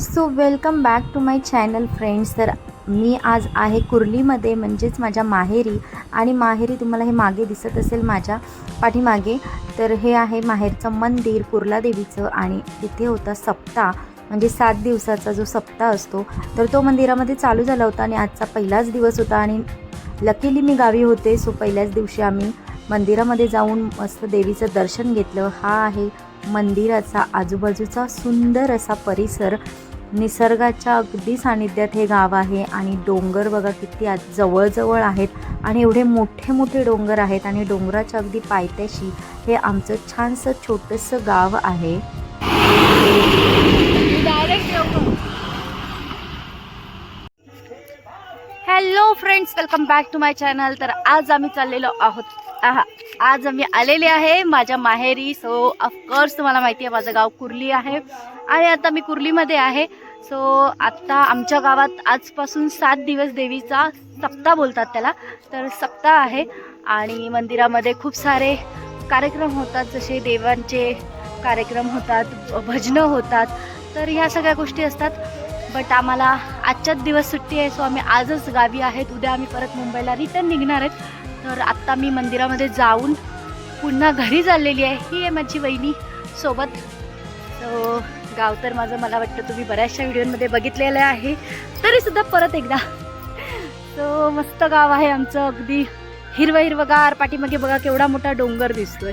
So welcome back to my channel friends तर मी आज आहे कुर्लीमध्ये म्हणजेच माझ्या माहेरी. आणि माहेरी तुम्हाला हे मागे दिसत असेल माझ्या पाठीमागे. तर हे आहे माहेरचं मंदिर कुर्ला देवीचं. आणि तिथे होता सप्ताह म्हणजे सात दिवसाचा जो सप्ताह असतो. तर तो मंदिरामध्ये चालू झाला होता आणि आजचा पहिलाच दिवस होता. आणि लकीली मी गावी होते सो पहिल्याच दिवशी आम्ही मंदिरामध्ये जाऊन मस्त देवीचं दर्शन घेतलं. हा आहे मंदिराचा आजूबाजूचा सुंदर असा परिसर. निसर्गाच्या अगदी सानिध्यात हे गाव आहे आणि डोंगर बघा किती आज जवळजवळ आहेत आणि एवढे मोठे मोठे डोंगर आहेत आणि डोंगराच्या अगदी पायथ्याशी हे आमचं छानसं छोटंसं गाव आहे. Hello friends welcome back to my channel तर आज आम्ही चाललेलो आहोत. आहा आज आम्ही आलेले आहे माझ्या माहेरी. सो ऑफकोर्स तुम्हाला माहिती आहे माझं गाव कुर्ली आहे. आणि आता मी कुर्लीमध्ये आहे. सो आत्ता आमच्या गावात आजपासून सात दिवस देवीचा सप्ताह बोलतात त्याला. तर सप्ताह आहे आणि मंदिरामध्ये खूप सारे कार्यक्रम होतात जसे देवांचे कार्यक्रम होतात भजनं होतात. तर ह्या सगळ्या गोष्टी असतात. बट आम्हाला आजच्याच दिवस सुट्टी आहे सो आम्ही आजच गावी आहेत. उद्या आम्ही परत मुंबईला रिटर्न निघणार आहेत. तर आत्ता मी मंदिरामध्ये जाऊन पुन्हा घरी चाललेली आहे. ही आहे माझी वहिनी सोबत. सो गाव तर माझं मला वाटतं तुम्ही बऱ्याचशा व्हिडिओमध्ये बघितलेलं आहे. तरीसुद्धा परत एकदा. सो मस्त गाव आहे आमचं अगदी हिरवं हिरवगार पाठीमागे बघा केवढा मोठा डोंगर दिसतोय.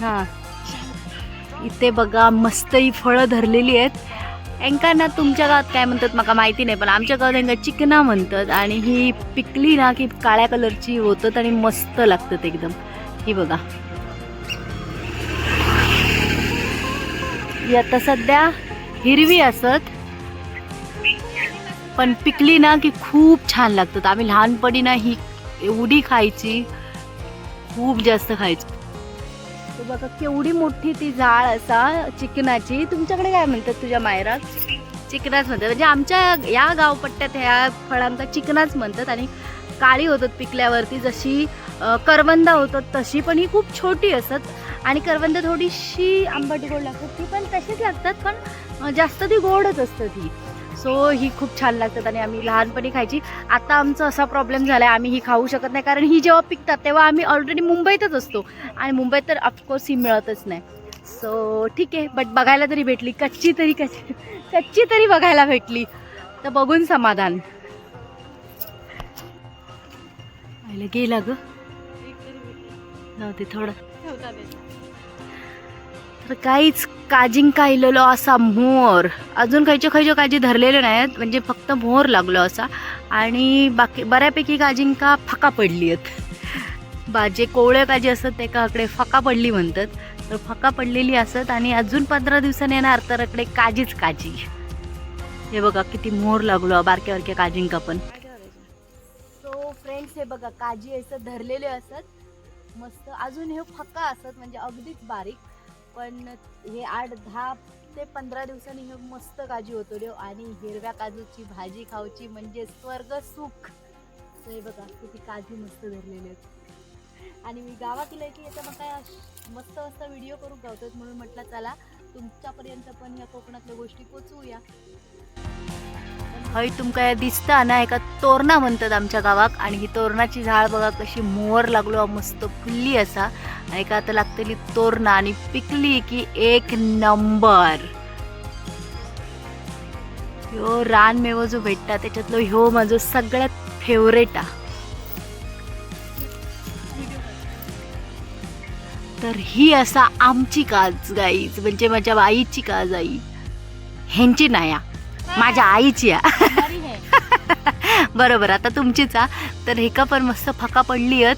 हा. इथे बघा मस्त ही फळं धरलेली आहेत. यांका ना तुमच्या गावात काय म्हणतात मला माहिती नाही पण आमच्या गावात यांका चिकना म्हणतात आणि ही पिकली ना की काळ्या कलरची होतात आणि मस्त लागतात एकदम. ही बघा. ही आता सध्या हिरवी असत. पण पिकली ना की खूप छान लागतात. आम्ही लहानपणी ना ही एवढी खायची. खूप जास्त खायची. बघा केवढी मोठी ती जाळ असा चिकनाची. तुमच्याकडे काय म्हणतात तुझ्या मायरात चिकनाच म्हणतात. म्हणजे आमच्या या गावपट्ट्यात ह्या फळांका चिकनाच म्हणतात आणि काळी होतात पिकल्यावरती. जशी करवंदा होतात तशी पण ही खूप छोटी असत आणि करवंद थोडीशी आंबट गोड लागतात. ती पण तशीच लागतात पण जास्त ती गोडच असतं ती सो ही खूप छान लागतात आणि आम्ही लहानपणी खायची. आता आमचा असा प्रॉब्लेम झाला आहे आम्ही ही खाऊ शकत नाही. कारण ही जेव्हा पिकतात तेव्हा आम्ही ऑलरेडी मुंबईतच असतो. आणि मुंबईत तर ऑफकोर्स ही मिळतच नाही. सो ठीक आहे. बट बघायला तरी भेटली. कच्ची तरी कच्ची कच्ची तरी बघायला भेटली. तर बघून समाधान. पाहिलं गेला ग. जाऊ ते थोडं. तर काहीच काजिंग काहिलेलो असा मोर. अजून खयच्या खयच्या काजी धरलेले नाहीत म्हणजे फक्त मोर लागलो असा. आणि बाकी बऱ्यापैकी काजिंका फका पडली आहेत. बाजे कोवळे काजी असतात ते काकडे फका पडली म्हणतात. तर फका पडलेली असत आणि अजून पंधरा दिवसांनी येणार तर इकडे काजीच काजी. हे बघा किती मोर लागलो बारक्या बारक्या काजिंका पण. सो फ्रेंड्स हे बघा काजी असं धरलेले असत. मस्त अजून हे फका असत म्हणजे अगदीच बारीक. पण हे आठ दहा ते पंधरा दिवसांनी हे मस्त काजू होतो देव आणि हिरव्या काजूची भाजी खाऊची म्हणजे स्वर्ग सुख. हे बघा किती काजू मस्त धरलेले आहेत. आणि मी गावातील आहे की याचा मग काय मस्त मस्त व्हिडिओ करून गावतात म्हणून म्हटलं चला तुमच्यापर्यंत पण या कोकणातल्या गोष्टी पोचवूया. हय तुमका दिसता ना एका तोरणा म्हणतात आमच्या गावाक. आणि ही तोरणाची झाड बघा कशी मोहर लागलो मस्त फुल्ली असा. आणि का आता लागतली तोरणा आणि पिकली की एक नंबर. ह्यो रानमेवो जो भेटता त्याच्यातलो ह्यो माझो सगळ्यात फेवरेट आ. तर ही असा आमची काज गाईज म्हणजे माझ्या आईची काज आई. ह्यांची नाया माझ्या आईची. बरोबर आता तुमचीच आ तर हेका पण मस्त फका पडली आहेत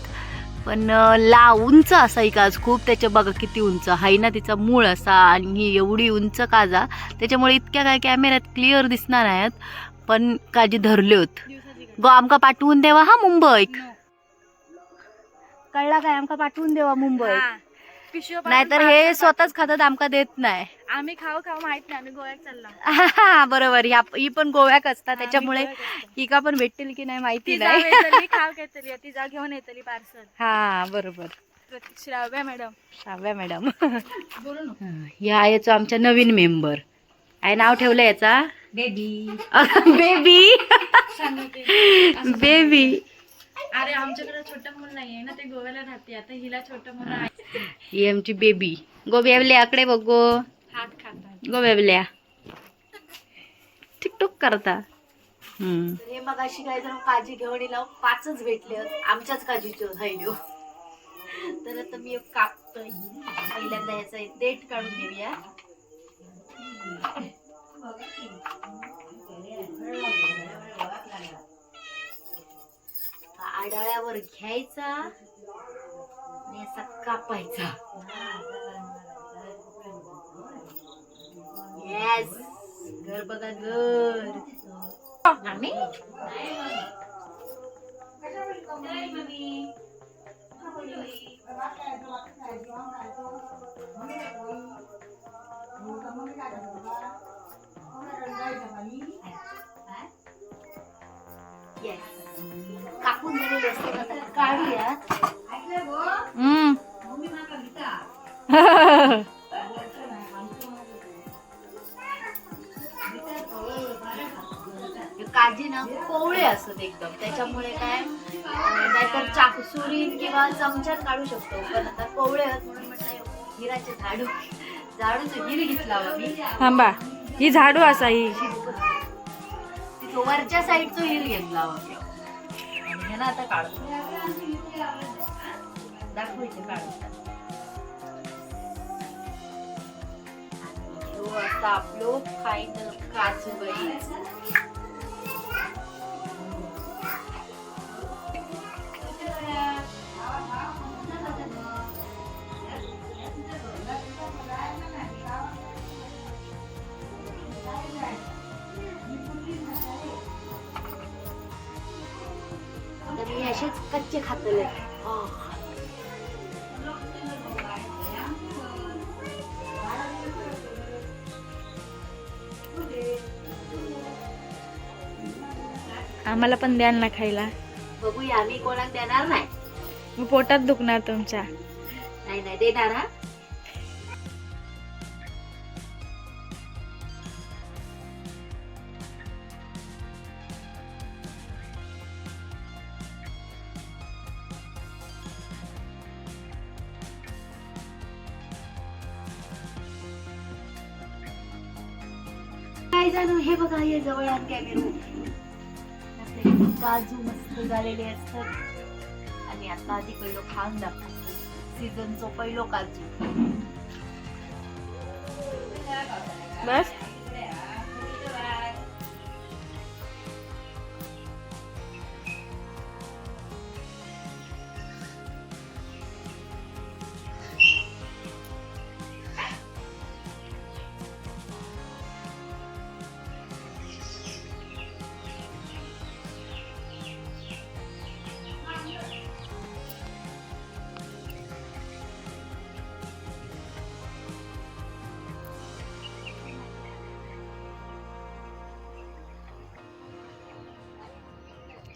पण ला उंच असा ही काज खूप त्याच्या बघा किती उंच. हाय ना तिचा मूळ असा आणि ही एवढी उंच काजा. त्याच्यामुळे इतक्या काय कॅमेऱ्यात क्लिअर दिसणार नाहीत. पण काजी धरले होत. गो. आमका पाठवून देवा हा मुंबईक. कळला काय? आमका पाठवून देवा मुंबईक. पिशव्या नाहीतर हे स्वतःच खातात आमका देत नाही. आम्ही खाऊ खाऊ माहीत नाही आम्ही गोव्यात चालला. बरोबर. ह्या ही पण गोव्याक असतात त्याच्यामुळे गोव्यात असतो. ही का पण भेटतील की नाही माहिती ती नाही. खाऊ घेतली ती जा घेऊन येतली पार्सल. हा बरोबर. श्राव्या मॅडम. श्राव्या मॅडम. या याचा आमच्या नवीन मेंबर. आहे नाव ठेवलं याचा बेबी बेबी बेबी अरे आमच्याकडे छोटं मूल नाहीये ना ते गोव्याला राहते. आता हिला छोटं मूल आहे ही आमची बेबी गोब्यावल्या आकडे बघ. गो हात खातात. गोब्यावल्या टिकटॉक करता. हम्म. हे मग अशी काय जर काळजी घेऊन येईल पाचच भेटले आमच्याच काळजीचे राहिलो तर आता मी एक कापतोय. पहिल्यांदा याचा एक देठ काढून घेऊया. आडाळ्यावर घ्यायचा आणि असा कापायचा. येस घर बघा घर. आम्ही कापून काजी ना कोवळे असतात एकदम. त्याच्यामुळे काय नाहीतर चाकू सुरीन किंवा चमच्यात काढू शकतो. पण आता कोवळे आहेत म्हणून म्हटलं हिराचे झाडू झाडूचं हिर घेतला मी. थांबा. ही झाडू असा ही. वरच्या साईडचं हिर घेतला आणि ह्याला आता काढतो. दाखवायचे तो आणि ह्यो आता आपलो फायनल काजू बाई मी असेच कच्चे खातले आम्हाला पण द्याल ना खायला. बघूया आम्ही कोणाक देणार नाही. मग पोटात दुखणार तुमच्या. नाही नाही देणार हा. काय जाणू हे बघा हे जवळ आण कॅमेरो आपले काजू मस्त झालेले असतात. आणि आता आधी पहिलं खाऊन दाखवतो. सीझनचो पहिलो काजू. बस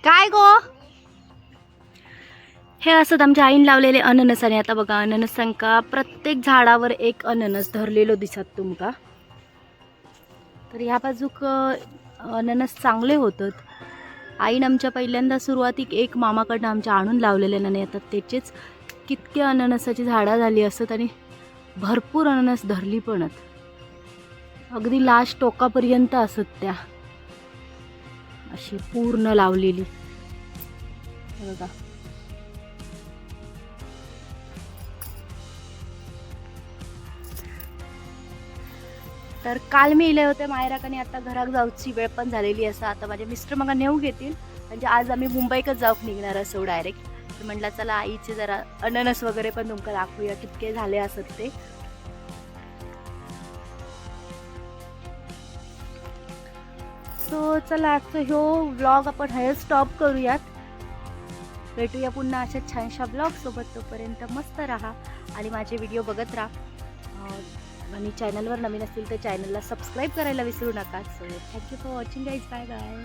काय गो? हे असत आमच्या आईन लावलेले अननस आणि आता बघा अननसांका प्रत्येक झाडावर एक अननस धरलेलो दिसत तुमका. तर ह्या बाजूक अननस चांगले होतात. आईन आमच्या पहिल्यांदा सुरुवातीक एक मामाकडनं आमच्या आणून लावलेले नाही आता त्याचेच कितके अननसाची झाडं झाली असत आणि भरपूर अननस धरली पण अगदी लास्ट टोकापर्यंत असत त्या. अशी पूर्ण लावलेली. बघा. तर काल मी इले होते मायराकाने आता घरात जाऊची वेळ पण झालेली असं. आता माझे मिस्टर मग नेऊ घेतील. म्हणजे आज आम्ही मुंबईकच जाऊक निघणार असो डायरेक्ट म्हटलं चला आईचे जरा अननस वगैरे पण तुमका दाखवूया कितके झाले असत ते. सो चला आजचं ह्यो व्लॉग आपण हे स्टॉप करूयात. भेटूया पुन्हा अशा छानशा ब्लॉगसोबत तोपर्यंत मस्त राहा आणि माझे व्हिडिओ बघत राहा. आणि चॅनलवर नवीन असतील तर चॅनलला सबस्क्राईब करायला विसरू नका. So thank you for watching guys bye bye